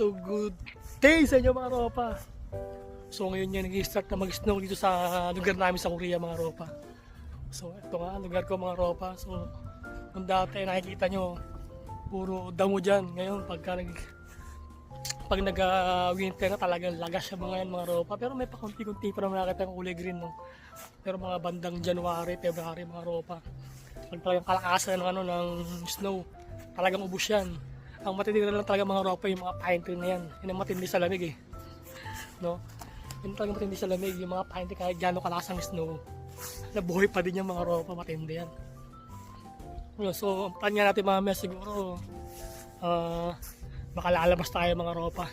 So good day sa inyo mga ropa. So ngayon yan nag-start na mag-snow dito sa lugar namin sa Korea mga ropa. So ito nga lugar ko mga ropa. So kung dati nakikita nyo puro damo dyan. Ngayon pagka nag pag nag-winter na talagang lagas siya mga yan mga ropa. Pero may pakunti-kunti pa naman nakita ng kulay green no. Pero mga bandang January, February mga ropa. Pag talagang kalakasan ng ano ng snow, talagang ubus yan. Ang matindi na lang talaga mga ropa yung mga pine tree na yan. Yun ang matindi sa lamig eh. No? Yun talagang matindi sa lamig. Yung mga pine tree kahit gano'ng kalakas ang snow. Nabuhay pa din yung mga ropa. Matindi yan. So, ang plan nga natin mamaya siguro ah baka lalabas tayo mga ropa.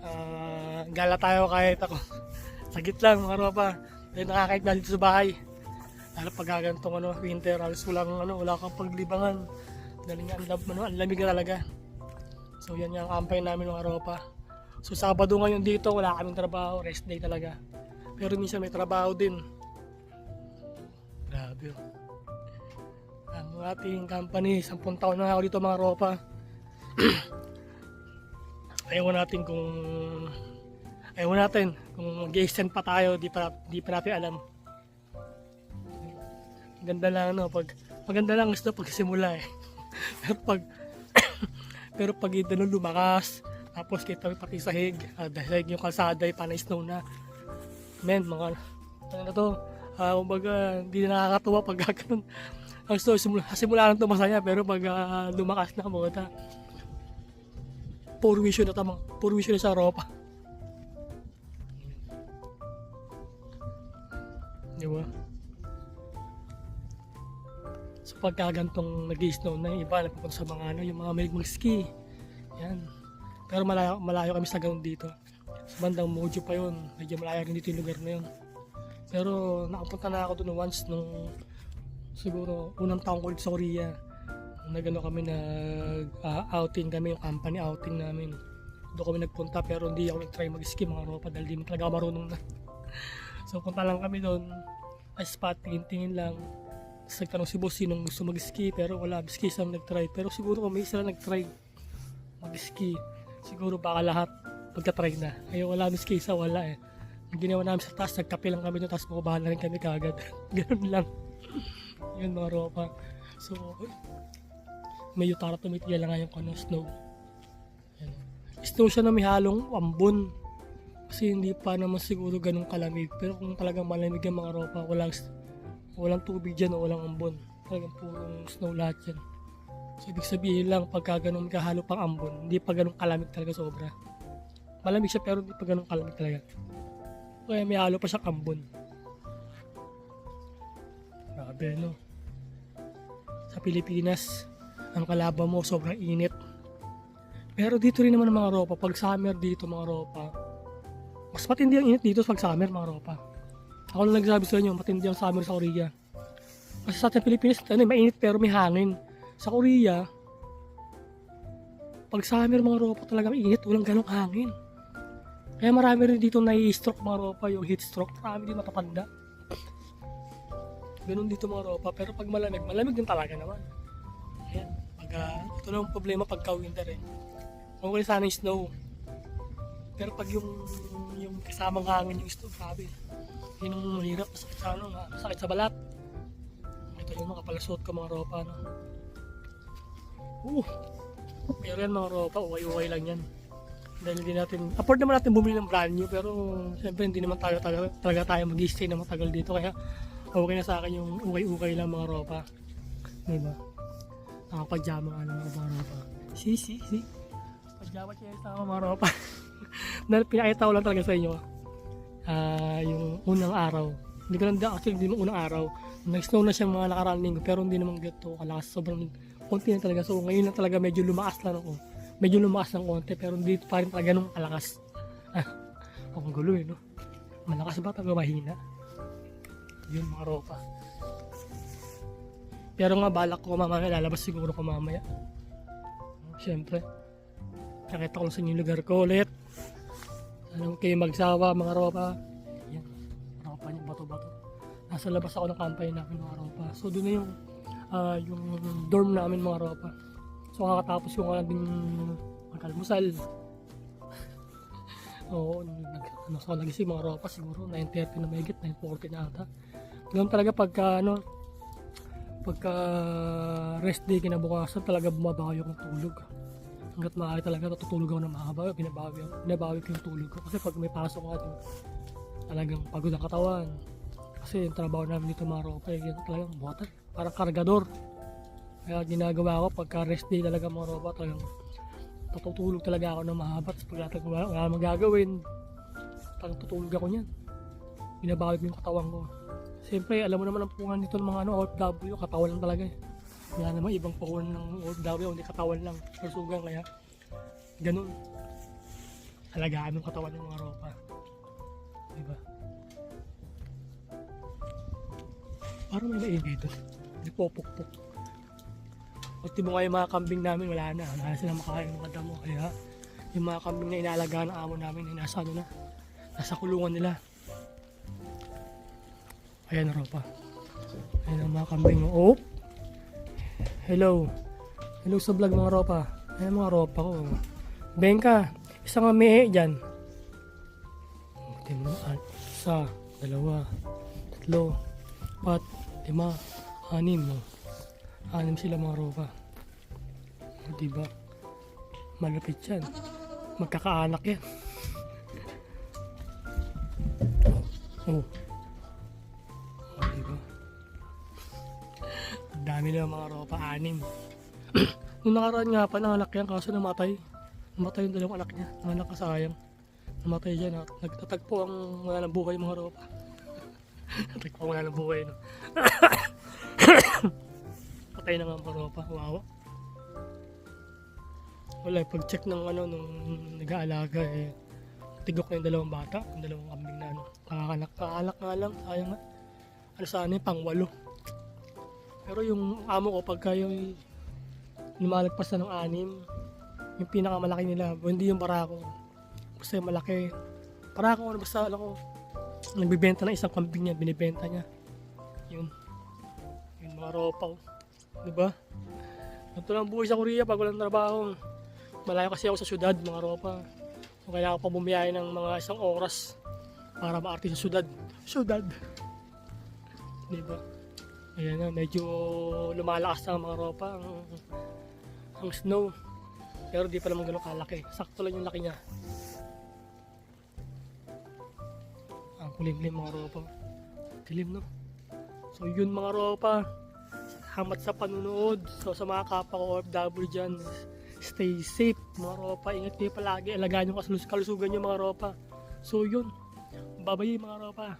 Ah, gala tayo kahit ako. Sagit lang mga ropa. Dahil nakakait na dito sa bahay. Lalo pag gagantong ano, winter, alas walang ano, wala kang paglibangan. Dahil nga ang, ano, ang lamig talaga. So yan yung kampay namin mga ropa. So Sabado ngayon dito, wala kaming trabaho, rest day talaga. Pero minsan may trabaho din. Grabe oh. Ang ating company, 10 taon na ako dito mga ropa. Ayaw natin kung ayaw natin kung mag-extend pa tayo, di pa, di pa natin alam. Ganda lang no, pag maganda lang gusto pag simula eh. Pero pag pero pag nung lumakas, tapos kita may pati sahig, uh, sahig yung kalsada, yung panay snow na. Men, mga ano to, ah kumbaga, hindi na nakakatuwa pag gano'n. Ang gusto, simula, simula lang ito masaya, pero pag ah, lumakas na mga puro wisyo na tamang, puro wisyo na sa ropa. Di ba? So pagka gantong nag-snow na yung iba, nagpupunta sa mga ano, yung mga may mag-ski. Yan. Pero malayo, malayo kami sa ganun dito. Sa bandang Mojo pa yun. Medyo malayo rin dito yung lugar na yun. Pero nakapunta na ako doon once nung siguro unang taong ko dito sa Korea. Nagano kami nag ah, outing kami, yung company outing namin. Doon kami nagpunta pero hindi ako nag-try mag-ski mga ropa dahil di talaga ako marunong na. so punta lang kami doon. Ay spot, tingin-tingin lang. Tapos nagtanong si boss sinong gusto mag-ski pero wala ski isang nag-try. Pero siguro kung may isa lang nag-try mag-ski, siguro baka lahat pagka-try na. Ayaw wala ski isa, wala eh. Ang ginawa namin sa taas, nagkape lang kami doon tapos bumabahan na rin kami kagad. Ganun lang. Yun mga ropa. So, medyo tara tumitila lang nga yung ano, snow. Yan. Snow siya na may halong ambon. Kasi hindi pa naman siguro ganun kalamig. Pero kung talagang malamig yung mga ropa, walang walang tubig dyan o walang ambon. Talagang purong snow lahat yan. So, ibig sabihin lang, pagka ganun kahalo pang ambon, hindi pa ganun kalamig talaga sobra. Malamig siya pero hindi pa ganun kalamig talaga. Kaya may halo pa siyang ambon. Grabe, no? Sa Pilipinas, ang kalaban mo sobrang init. Pero dito rin naman ang mga ropa, pag summer dito mga ropa, mas matindi ang init dito pag summer mga ropa. Ako lang nagsabi sa inyo, matindi ang summer sa Korea. Kasi sa ating Pilipinas, ano, mainit pero may hangin. Sa Korea, pag summer mga ropa talagang init, walang ganong hangin. Kaya marami rin dito nai-stroke mga ropa, yung heat stroke, marami din matatanda. Ganun dito mga ropa, pero pag malamig, malamig din talaga naman. Ayan, pag, ah, ito lang ang problema pagka winter eh. Okay sana yung snow. Pero pag yung yung kasamang hangin yung snow, grabe. Yun ang mahirap, sakit sa ano, nga, sakit sa balat. Ito yung mga palasot ko mga ropa, no. Uh, pero yan mga ropa, uway-uway lang yan. Dahil hindi natin, afford naman natin bumili ng brand new, pero siyempre hindi naman tayo talaga, talaga tayo mag-stay na matagal dito, kaya okay na sa akin yung ukay-ukay lang mga ropa. Diba? Nakapajama nga lang mga ropa. Si, si, si. Pajama siya sa mga ropa. Pinakita ko lang talaga sa inyo. ah yung unang araw. Hindi ko lang actually hindi naman unang araw. Nag-snow na siya mga nakaraang linggo pero hindi naman gato kalakas. Sobrang konti na talaga. So ngayon na talaga medyo lumakas lang ako. Medyo lumakas ng konti pero hindi pa rin talaga ganun kalakas. Ah, ang gulo eh no. Malakas ba talaga mahina? Yun mga ropa. Pero nga balak ko mamaya lalabas siguro ko mamaya. Siyempre. Nakita ko sa inyo yung lugar ko ulit. Ano kayo magsawa mga ropa. Yan. Ropa niya bato-bato. Nasa labas ako ng company namin mga ropa. So doon na yung ah, yung dorm namin mga ropa. So kakatapos ko nga din magkalmusal. Oo, nag, ano sa nagising mga ropa siguro 9.30 na mahigit, 9.40 na ata. Ganun talaga pagka ano, pagka rest day kinabukasan talaga bumabawi ako ng tulog. Hanggat maaari talaga tutulog ako ng mahaba, binabawi, binabawi ko yung tulog ko. Kasi pag may pasok ako din, talagang pagod ang katawan. Kasi yung trabaho namin dito mga ropa, eh, talagang buhatan, parang kargador. Kaya ginagawa ko pagka rest day talaga mga ropa, talagang tutulog talaga ako ng mahaba. Tapos pag lahat wala, wala namang gagawin, talagang tutulog ako niyan. Binabawi ko yung katawan ko. Siyempre, alam mo naman ang puhunan dito ng mga ano, OFW, katawan lang talaga eh. Wala naman ibang puhunan ng OFW, hindi katawan lang. Kasugang kaya, ganun. Alagaan ng katawan ng mga ropa. Diba? Parang may naingay doon. Hindi popok-pok. Pati mo nga mga kambing namin, wala na. Wala na silang makain ng mga damo. Kaya yung mga kambing na inaalagaan ng amo namin, ay nasa ano na, nasa kulungan nila. Ayan na ropa. Ayan ang mga kambing. Oh! Hello. Hello sa vlog mga ropa. Ayan mga ropa ko. Bengka, isang amihe dyan. At isa, dalawa, tatlo, apat, lima, anim. Anim sila mga ropa. Diba? Malapit yan. Magkakaanak yan. Oh, dami na mga ropa, anim. Nung nakaraan nga pa, nanganak yan, kaso namatay. Namatay yung dalawang anak niya. Nanganak ka sayang. Namatay dyan. At nagtatagpo ang wala ng buhay mga ropa. Nagtatagpo ang wala ng buhay. No? Patay na nga mga ropa. Wawa. Wala, pag-check ng ano, nung nag-aalaga eh, tigok na yung dalawang bata, yung dalawang kambing na ano. Nakakanak, kakaalak nga lang, sayang nga. Ano sana yung pangwalo. Pero yung amo ko, pagka yung lumalagpas na ng anim, yung pinakamalaki nila, hindi yung barako. Basta yung malaki. Barako, ano basta, alam ko, nagbibenta ng isang kambing niya, binibenta niya. Yun. Yun mga ropa ko. Diba? Ito lang buhay sa Korea pag walang trabaho. Malayo kasi ako sa syudad, mga ropa. So, kailangan ko pa bumiyay ng mga isang oras para maarte sa syudad. Syudad. Diba? Ayan na, medyo lumalakas na mga ropa. Ang, ang snow. Pero di pa naman ganun kalaki. Sakto lang yung laki niya. Ang kulimlim mga ropa. Dilim no? So yun mga ropa. Salamat sa panunood. So sa mga kapwa ko OFW dyan, stay safe mga ropa. Ingat kayo palagi. Alagaan yung kasulus- kalusugan nyo mga ropa. So yun. Babayi mga ropa.